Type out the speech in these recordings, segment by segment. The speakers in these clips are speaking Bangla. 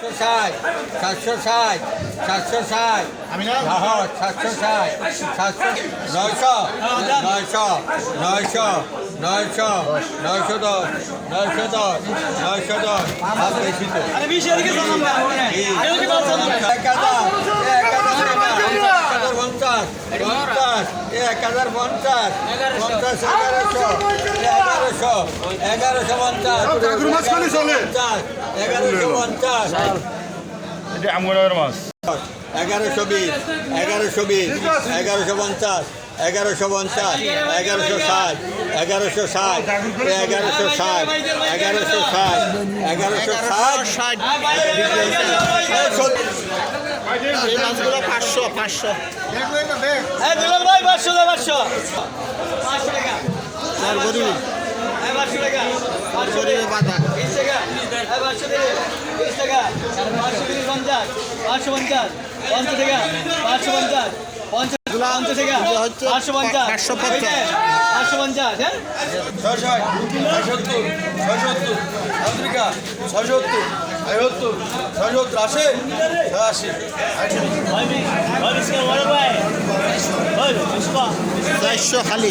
ষাট সাতশো ষাট সাতশো ষাট সাতশো ষাট সাতশো নয়শো নয়শো নয়শো নয়শো নয়শো দশ নয়শো দশ নয়শো দশ বেশি তো আরে বিশ এদিকে চল আমরা আরে ওদিকে চল চল এক হাজার এক হাজার পঞ্চাশ পঞ্চাশ এক হাজার পঞ্চাশ পঞ্চাশ এগারোশো এগারোশো এগারোশো পঞ্চাশ এগারোশো পঞ্চাশ। মাছ। এগারোশো বিশ এগারোশো বিশ এগারোশো পঞ্চাশ এগারোশো পঞ্চাশ এগারোশো ষাট এগারোশো ষাট এগারোশো ষাট এগারোশো ষাট এগারোশো ষাট। এই মাছগুলো পাঁচশো পাঁচশো এই দুলাল ভাই 500 দে 500 500 টাকা গরু এই 500 টাকা 500 গরু বাঁধা 20 টাকা এই 500 টাকা 20 টাকা 500 50 550 50 টাকা 550 50 50 টাকা এগুলো হচ্ছে 550 পাঁচশো পঞ্চাশ। হ্যাঁ ছয়ষট ছয়সত্তর ছয়সত্তর আফ্রিকা ছয়সত্তর ছয়সত্তর ছয়সত্তর আশি আশি সত্তর ছয় সত্তর আশি আশি চারশো খালি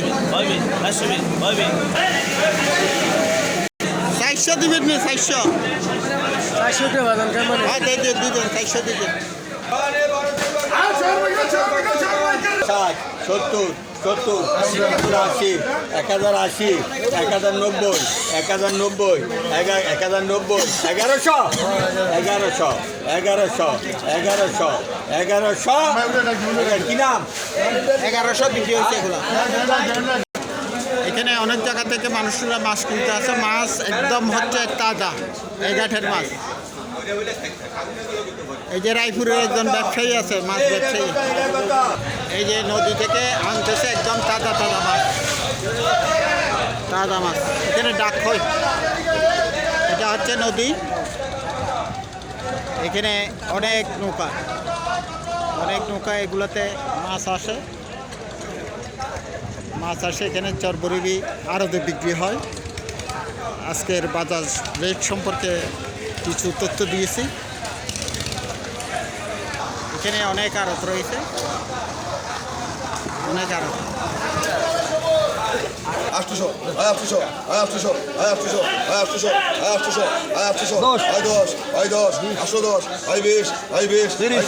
চারশো দিবেন নি চারশো চারশো দিবেন চারশো দিবেন ষাট সত্তর সত্তর সত্তর আশি, এক হাজার আশি, এক হাজার নব্বই, এক হাজার নব্বই এক হাজার নব্বই, এগারোশো এগারোশো এগারোশো এগারোশো এগারোশো। কি নাম? এগারোশো বিক্রি এগুলো। এখানে অনেক জায়গা থেকে মানুষরা মাছ কিনতে আসে। মাছ একদম হচ্ছে তাজা ঘাটের মাছ। এই যে রায়পুরের একজন ব্যবসায়ী আছে, মাছ ব্যবসায়ী। এই যে নদী থেকে আনতেছে একদম তাজা তাজা মাছ। তাজা মাছ। এখানে ডাক এটা হচ্ছে নদী। এখানে অনেক নৌকা। অনেক নৌকা এগুলোতে মাছ আসে। মাছ আসে, এখানে চরবরিবি আরতে বিক্রি হয়। আজকের বাজার রেট সম্পর্কে কিছু তথ্য দিয়েছি। এখানে অনেক আরত রয়েছে। অনেক আড়ত। আটশোশো আয় আটশোশো আয় আটশোশো আয় আটশোশো আয় আটশোশো আয় আটশোশো আয় আটশোশো আয় দশ আয় দশ আটশো দশ আয় বিশ আয় বিশ আয় তিরিশ।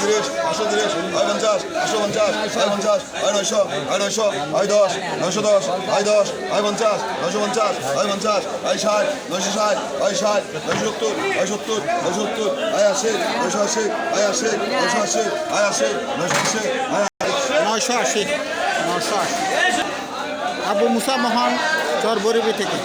আটশো তিরিশ আয় পঞ্চাশ আটশো পঞ্চাশ আয় পঞ্চাশ আয় নয়শো আয় নয়শো আয় দশ নয়শো দশ আয় দশ আয় পঞ্চাশ নয়শো পঞ্চাশ আয় পঞ্চাশ আয় ষাট নয়শো ষাট আয় ষাট নয়শো সত্তর আয় সত্তর নয়শো সত্তর আয় আশি নয়শো আশি আয় আশি নয়শো আশি আয় আশি নয়শো আশি আয় নয়শো আশি। নশো আশি। আবু মুসা মহান চরবরিবি থেকে।